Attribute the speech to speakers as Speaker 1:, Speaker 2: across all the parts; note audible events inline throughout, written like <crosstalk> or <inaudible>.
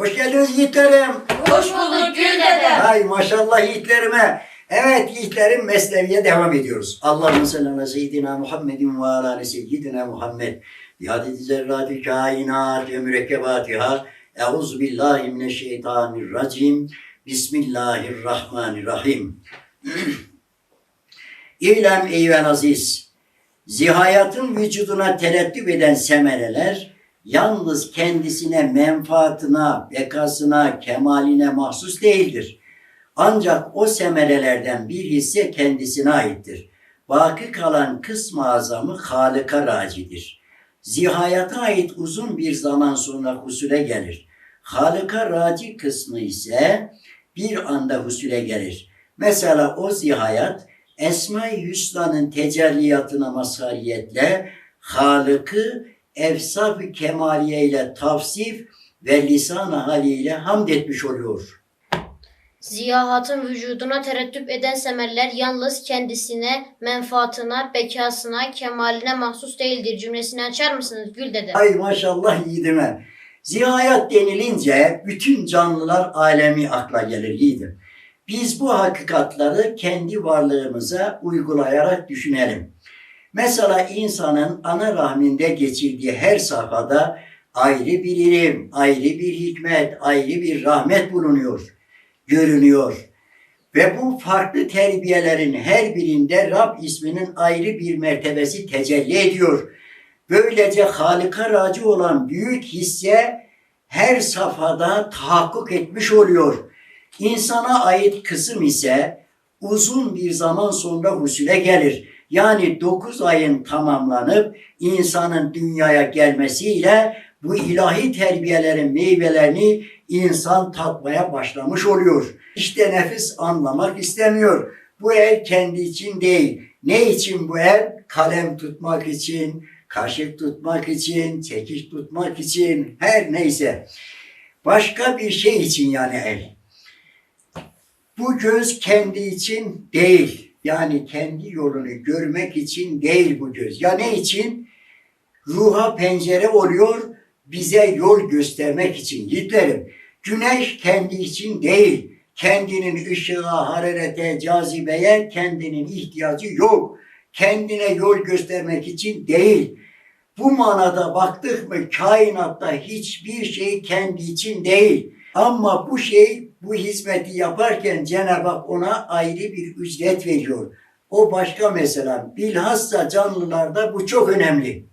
Speaker 1: Hoş geldiniz yiğitlerim.
Speaker 2: Hoş bulduk Gül dede.
Speaker 1: Hay maşallah yiğitlerime. Evet yiğitlerim mesleviye devam ediyoruz. Salli ala seyyidina Muhammedin ve ala ali seyyidina Muhammed. Bihadeti zerrati kainat ve mürekkebatiha. Euzu billahi mineşşeytanirracim. Bismillahirrahmanirrahim. <clears throat> İlem eyvel aziz. Zihayatın vücuduna tereddüt eden semereler yalnız kendisine, menfaatına, bekasına, kemaline mahsus değildir. Ancak o semerelerden bir hisse kendisine aittir. Baki kalan kısmı azamı Halık'a racidir. Zihayata ait uzun bir zaman sonra husule gelir. Halık'a raci kısmı ise bir anda husule gelir. Mesela o zihayat Esma-i Hüsna'nın tecelliyatına mazhariyetle Halık'ı efsaf-ı kemaliye ile tavsif ve lisan haliyle hamd etmiş oluyor.
Speaker 3: Ziyahatın vücuduna tereddüt eden semerler yalnız kendisine, menfaatına, bekasına, kemaline mahsus değildir. Cümlesini açar mısınız Gül dede?
Speaker 1: Ay maşallah yiğidime. Zihayat denilince bütün canlılar alemi akla gelir yiğidim. Biz bu hakikatları kendi varlığımıza uygulayarak düşünelim. Mesela insanın ana rahminde geçirdiği her safhada ayrı bir ilim, ayrı bir hikmet, ayrı bir rahmet bulunuyor, görünüyor. Ve bu farklı terbiyelerin her birinde Rab isminin ayrı bir mertebesi tecelli ediyor. Böylece Halık'a raci olan büyük hisse her safhada tahakkuk etmiş oluyor. İnsana ait kısım ise uzun bir zaman sonra husule gelir. Yani 9 ayın tamamlanıp insanın dünyaya gelmesiyle bu ilahi terbiyelerin meyvelerini insan tatmaya başlamış oluyor. İşte nefis anlamak istemiyor. Bu el kendi için değil. Ne için bu el? Kalem tutmak için, kaşık tutmak için, çekiç tutmak için, her neyse. Başka bir şey için yani el. Bu göz kendi için değil. Yani kendi yolunu görmek için değil bu göz. Ya ne için? Ruha pencere oluyor, bize yol göstermek için. Yiğitlerim, güneş kendi için değil. Kendinin ışığa, hararete, cazibeye kendinin ihtiyacı yok. Kendine yol göstermek için değil. Bu manada baktık mı kainatta hiçbir şey kendi için değil. Ama bu şey bu hizmeti yaparken Cenab-ı Hak ona ayrı bir ücret veriyor. O başka mesela. Bilhassa canlılarda bu çok önemli.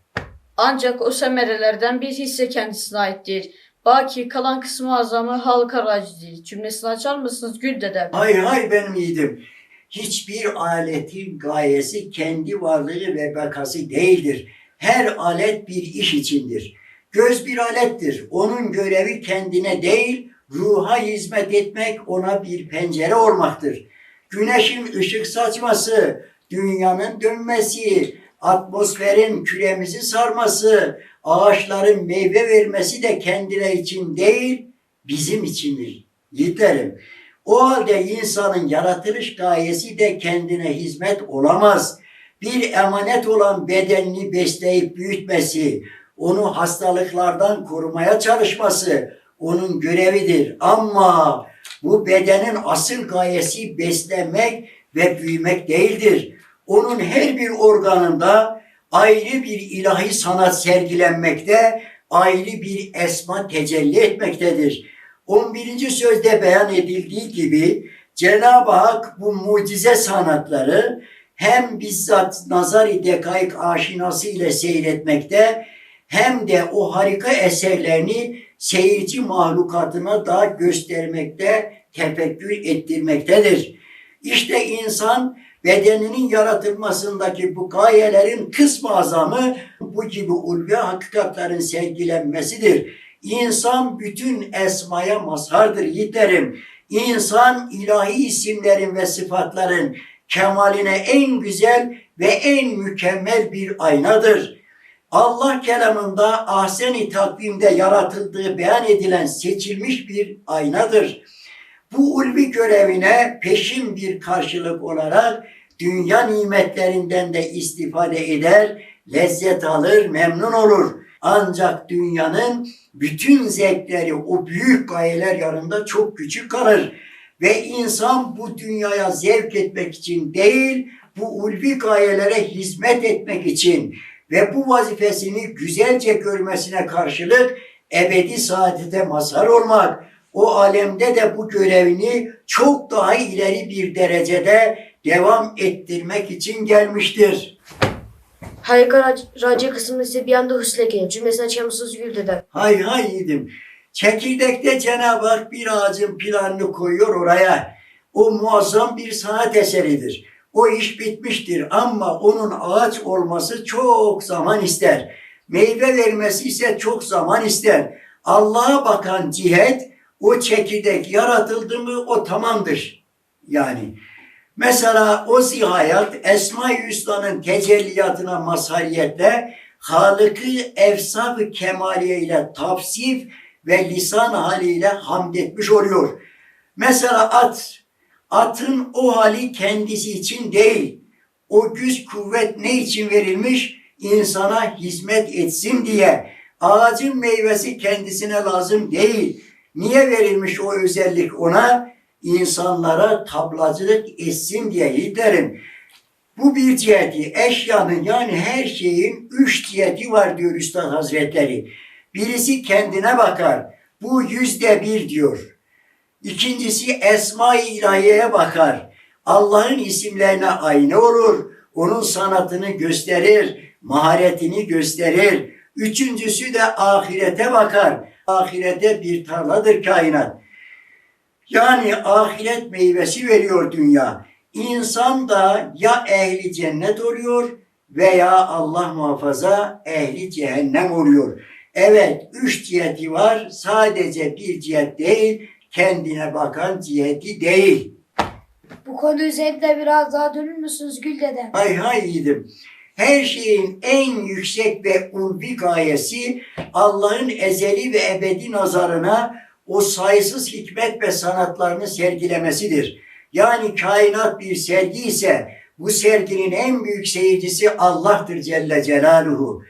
Speaker 2: Ancak o semerelerden bir hisse kendisine aittir. Baki kalan kısmı azamı halka racidir. Cümlesini açar mısınız Gül dede?
Speaker 1: Hay hay benim yiğidim. Hiçbir aletin gayesi kendi varlığı ve bekası değildir. Her alet bir iş içindir. Göz bir alettir. Onun görevi kendine değil, ruha hizmet etmek, ona bir pencere olmaktır. Güneşin ışık saçması, dünyanın dönmesi, atmosferin küremizi sarması, ağaçların meyve vermesi de kendine için değil, bizim içindir. Yiğitlerim, o halde insanın yaratılış gayesi de kendine hizmet olamaz. Bir emanet olan bedenini besleyip büyütmesi, onu hastalıklardan korumaya çalışması onun görevidir. Ama bu bedenin asıl gayesi beslenmek ve büyümek değildir. Onun her bir organında ayrı bir ilahi sanat sergilenmekte, ayrı bir esma tecelli etmektedir. 11. sözde beyan edildiği gibi Cenab-ı Hak bu mucize sanatları hem bizzat nazar-ı dekaik aşinası ile seyretmekte hem de o harika eserlerini seyirci mahlukatına da göstermekte, tefekkür ettirmektedir. İşte insan bedeninin yaratılmasındaki bu gayelerin kısmı azamı bu gibi ulvi hakikatlerin sergilenmesidir. İnsan bütün esmaya mazhardır yiğitlerim. İnsan ilahi isimlerin ve sıfatların kemaline en güzel ve en mükemmel bir aynadır. Allah kelamında ahsen-i takvimde yaratıldığı beyan edilen seçilmiş bir aynadır. Bu ulvi görevine peşin bir karşılık olarak dünya nimetlerinden de istifade eder, lezzet alır, memnun olur. Ancak dünyanın bütün zevkleri o büyük gayeler yanında çok küçük kalır. Ve insan bu dünyaya zevk etmek için değil, bu ulvi gayelere hizmet etmek için ve bu vazifesini güzelce görmesine karşılık ebedi saadete mazhar olmak, o alemde de bu görevini çok daha ileri bir derecede devam ettirmek için gelmiştir.
Speaker 4: Harika Raci kısmı ise bir anda hüsle Cümlesini açar mısınız Gül dedem?
Speaker 1: Hay hay yedim. Çekirdekte Cenab-ı Hak bir ağacın planını koyuyor oraya. O muazzam bir sanat eseridir. O iş bitmiştir ama onun ağaç olması çok zaman ister. Meyve vermesi ise çok zaman ister. Allah'a bakan cihet o çekirdek yaratıldı mı o tamamdır. Yani mesela o zihayat Esma-i Hüsna'nın tecelliyatına mazhariyetle Halık'ı efsaf-ı kemaliye ile ve lisan haliyle hamd etmiş oluyor. Mesela at, atın o hali kendisi için değil, o güç kuvvet ne için verilmiş? İnsana hizmet etsin diye. Ağacın meyvesi kendisine lazım değil. Niye verilmiş o özellik ona? İnsanlara tablacılık etsin diye Hitler'in. Bu bir ciheti, eşyanın yani her şeyin üç ciheti var diyor Üstad Hazretleri. Birisi kendine bakar. Bu yüzde bir diyor. İkincisi Esma-i İlahiye'ye bakar. Allah'ın isimlerine aynı olur. Onun sanatını gösterir, maharetini gösterir. Üçüncüsü de ahirete bakar. Ahirete bir tarladır kainat. Yani ahiret meyvesi veriyor dünya. İnsan da ya ehli cennet oluyor veya Allah muhafaza ehli cehennem oluyor. Evet üç ciheti var. Sadece bir cihet değil, kendine bakan ciheti değil.
Speaker 5: Bu konu üzerinde biraz daha dönür müsünüz Gül dedem?
Speaker 1: Hay hay yiğidim. Her şeyin en yüksek ve ulvi gayesi Allah'ın ezeli ve ebedi nazarına o sayısız hikmet ve sanatlarını sergilemesidir. Yani kainat bir sergi ise bu serginin en büyük seyircisi Allah'tır Celle Celaluhu.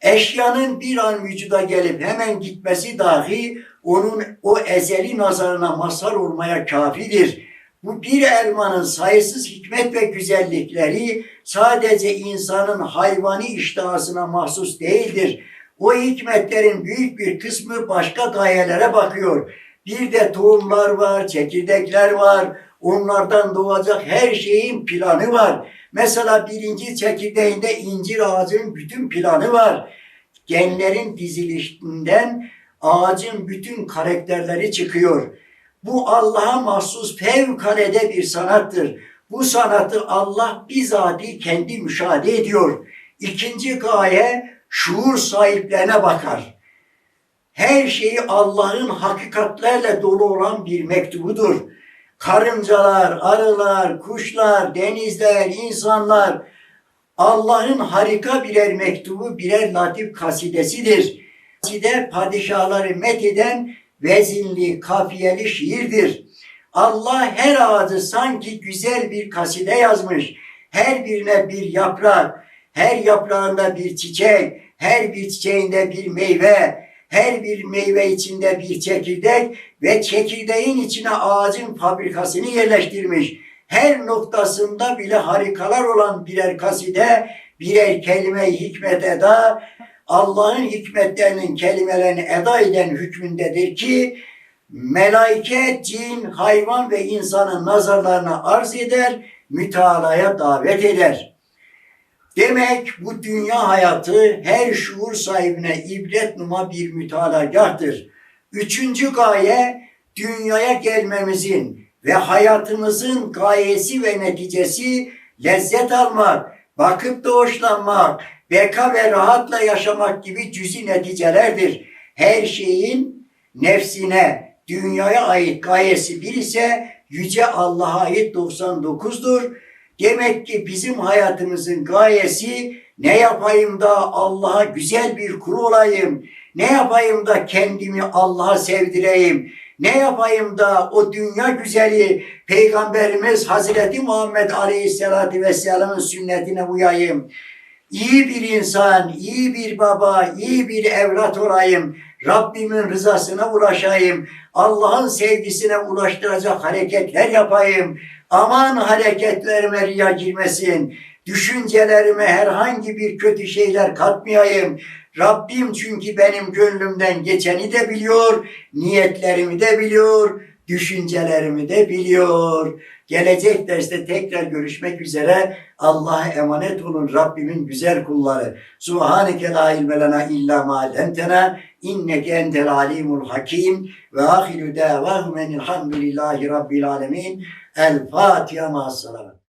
Speaker 1: Eşyanın bir an vücuda gelip hemen gitmesi dahi onun o ezeli nazarına mazhar olmaya kafidir. Bu bir elmanın sayısız hikmet ve güzellikleri sadece insanın hayvani iştahasına mahsus değildir. O hikmetlerin büyük bir kısmı başka gayelere bakıyor. Bir de tohumlar var, çekirdekler var, onlardan doğacak her şeyin planı var. Mesela birinci çekirdeğinde incir ağacının bütün planı var. Genlerin dizilişinden ağacın bütün karakterleri çıkıyor. Bu Allah'a mahsus fevkalade bir sanattır. Bu sanatı Allah bizatihi kendi müşahede ediyor. İkinci gaye şuur sahiplerine bakar. Her şeyi Allah'ın hakikatlerle dolu olan bir mektubudur. Karıncalar, arılar, kuşlar, denizler, insanlar Allah'ın harika birer mektubu, birer latif kasidesidir. Kaside padişahları metheden vezinli, kafiyeli şiirdir. Allah her ağacı sanki güzel bir kaside yazmış. Her birine bir yaprak, her yaprağında bir çiçek, her bir çiçeğinde bir meyve, her bir meyve içinde bir çekirdek ve çekirdeğin içine ağacın fabrikasını yerleştirmiş. Her noktasında bile harikalar olan birer kaside, birer kelime-i hikmet eda, Allah'ın hikmetlerinin kelimelerini eda eden hükmündedir ki melaike, cin, hayvan ve insanın nazarlarına arz eder, mütalaya davet eder. Demek bu dünya hayatı her şuur sahibine ibret numa bir mütalagahtır. Üçüncü gaye dünyaya gelmemizin ve hayatımızın gayesi ve neticesi lezzet almak, bakıp da hoşlanmak, beka ve rahatla yaşamak gibi cüzi neticelerdir. Her şeyin nefsine, dünyaya ait gayesi bir ise Yüce Allah'a ait 99'dur. Demek ki bizim hayatımızın gayesi ne yapayım da Allah'a güzel bir kul olayım, ne yapayım da kendimi Allah'a sevdireyim, ne yapayım da o dünya güzeli Peygamberimiz Hazreti Muhammed Aleyhisselatü Vesselam'ın sünnetine uyayım. İyi bir insan, iyi bir baba, iyi bir evlat olayım. Rabbimin rızasına ulaşayım. Allah'ın sevgisine ulaştıracak hareketler yapayım. Aman hareketlerime riya girmesin. Düşüncelerime herhangi bir kötü şeyler katmayayım. Rabbim çünkü benim gönlümden geçeni de biliyor, niyetlerimi de biliyor, düşüncelerimi de biliyor. Gelecek derste tekrar görüşmek üzere. Allah'a emanet olun Rabbimin güzel kulları. Subhaneke la ilme lena illa ma allamtena inneke entel alimul hakim ve ahiru davahum enilhamdülillahi rabbil alemin. El Fatiha salavat.